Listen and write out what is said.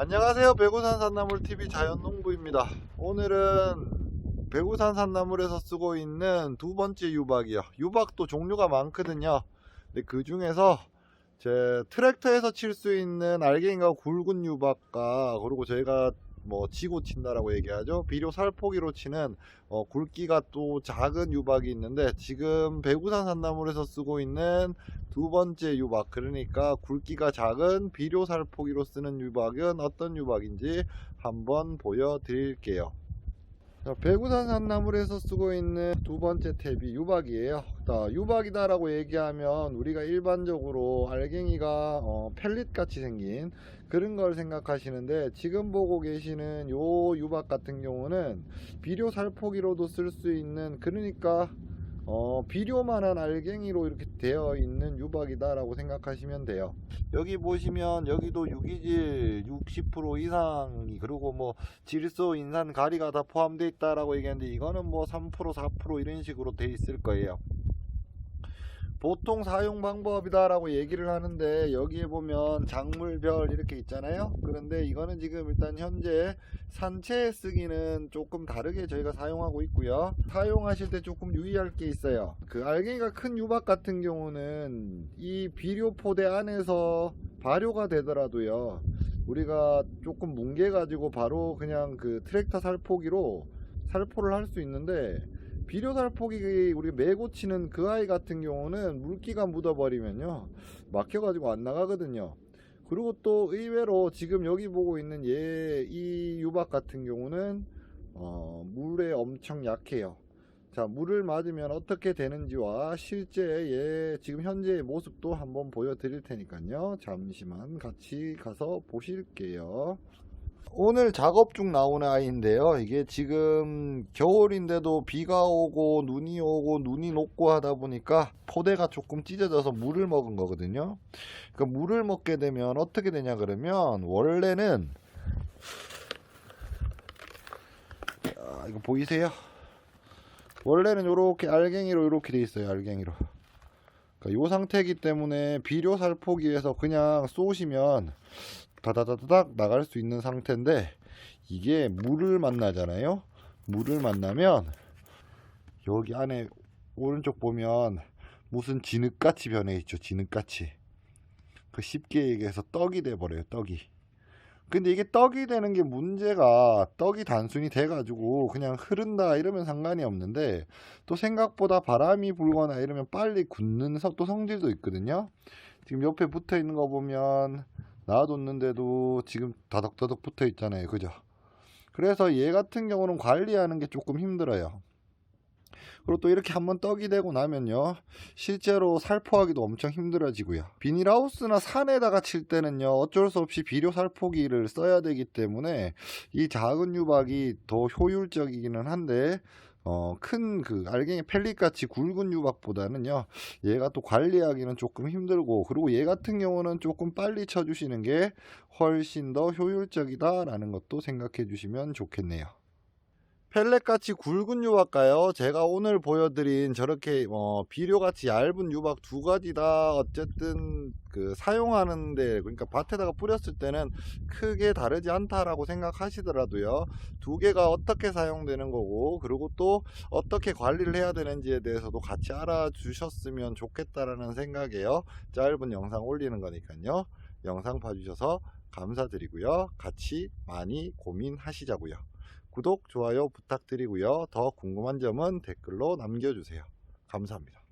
안녕하세요. 배구산 산나물TV 자연농부입니다. 오늘은 배구산 산나물에서 쓰고 있는 두 번째 유박이요. 유박도 종류가 많거든요. 근데 그 중에서 제 트랙터에서 칠 수 있는 알갱이가 굵은 유박과 그리고 저희가 뭐 지고 친다라고 얘기하죠. 비료 살포기로 치는 어, 굵기가 또 작은 유박이 있는데 지금 배구산 산나물에서 쓰고 있는 두 번째 유박 그러니까 굵기가 작은 비료 살포기로 쓰는 유박은 어떤 유박인지 한번 보여드릴게요 자, 배구산 산나물에서 쓰고 있는 두 번째 탭이 유박이에요. 자, 유박이다라고 얘기하면 우리가 일반적으로 알갱이가 어, 펠릿 같이 생긴 그런 걸 생각하시는데 지금 보고 계시는 요 유박 같은 경우는 비료 살포기로도 쓸 수 있는 그러니까 어, 비료만한 알갱이로 이렇게 되어 있는 유박이다라고 생각하시면 돼요. 여기 보시면 여기도 유기질 60% 이상이 그리고 뭐 질소, 인산, 가리가 다 포함되어 있다라고 얘기하는데 이거는 뭐 3% 4% 이런 식으로 돼 있을 거예요. 보통 사용 방법이다라고 얘기를 하는데 여기에 보면 작물별 이렇게 있잖아요. 그런데 이거는 지금 일단 현재 산채에 쓰기는 조금 다르게 저희가 사용하고 있고요. 사용하실 때 조금 유의할 게 있어요. 그 알갱이가 큰 유박 같은 경우는 이 비료 포대 안에서 발효가 되더라도요. 우리가 조금 뭉개 가지고 바로 그냥 그 트랙터 살포기로 살포를 할 수 있는데 비료 살포기 우리 메고 치는 그 아이 같은 경우는 물기가 묻어버리면요 막혀가지고 안 나가거든요. 그리고 또 의외로 지금 여기 보고 있는 얘 이 유박 같은 경우는 어, 물에 엄청 약해요. 자 물을 맞으면 어떻게 되는지와 실제 얘 지금 현재의 모습도 한번 보여드릴 테니까요. 잠시만 같이 가서 보실게요 오늘 작업 중 나오는 아이인데요. 이게 지금 겨울인데도 비가 오고 눈이 오고 눈이 녹고 하다 보니까 포대가 조금 찢어져서 물을 먹은 거거든요. 그 물을 먹게 되면 어떻게 되냐 그러면 원래는 아, 이거 보이세요? 원래는 이렇게 알갱이로 이렇게 돼 있어요. 알갱이로. 그러니까 이 상태이기 때문에 비료 살포기에서 그냥 쏘시면 다다다닥 나갈 수 있는 상태인데 이게 물을 만나잖아요? 물을 만나면 여기 안에 오른쪽 보면 무슨 진흙같이 변해 있죠 진흙같이. 그 쉽게 얘기해서 떡이 돼 버려요 떡이 근데 이게 떡이 되는 게 문제가 떡이 단순히 돼 가지고 그냥 흐른다 이러면 상관이 없는데 또 생각보다 바람이 불거나 이러면 빨리 굳는 석- 또 성질도 있거든요 지금 옆에 붙어 있는 거 보면 놔뒀는데도 지금 다덕다덕 붙어 있잖아요. 그죠? 그래서 얘 같은 경우는 관리하는 게 조금 힘들어요. 그리고 또 이렇게 한번 떡이 되고 나면요. 실제로 살포하기도 엄청 힘들어지고요. 비닐하우스나 산에다가 칠 때는요. 어쩔 수 없이 비료 살포기를 써야 되기 때문에 이 작은 유박이 더 효율적이기는 한데 어, 큰 그 알갱이 펠릿 같이 굵은 유박보다는요. 얘가 또 관리하기는 조금 힘들고 그리고 얘 같은 경우는 조금 빨리 쳐주시는 게 훨씬 더 효율적이다라는 것도 생각해 주시면 좋겠네요. 펠렛같이 굵은 유박가요. 제가 오늘 보여드린 저렇게 어, 비료같이 얇은 유박 두 가지 다 어쨌든 그 사용하는데 그러니까 밭에다가 뿌렸을 때는 크게 다르지 않다라고 생각하시더라도요. 두 개가 어떻게 사용되는 거고 그리고 또 어떻게 관리를 해야 되는지에 대해서도 같이 알아주셨으면 좋겠다라는 생각이에요. 짧은 영상 올리는 거니까요. 영상 봐주셔서 감사드리고요. 같이 많이 고민하시자고요. 구독, 좋아요 부탁드리고요. 더 궁금한 점은 댓글로 남겨주세요. 감사합니다.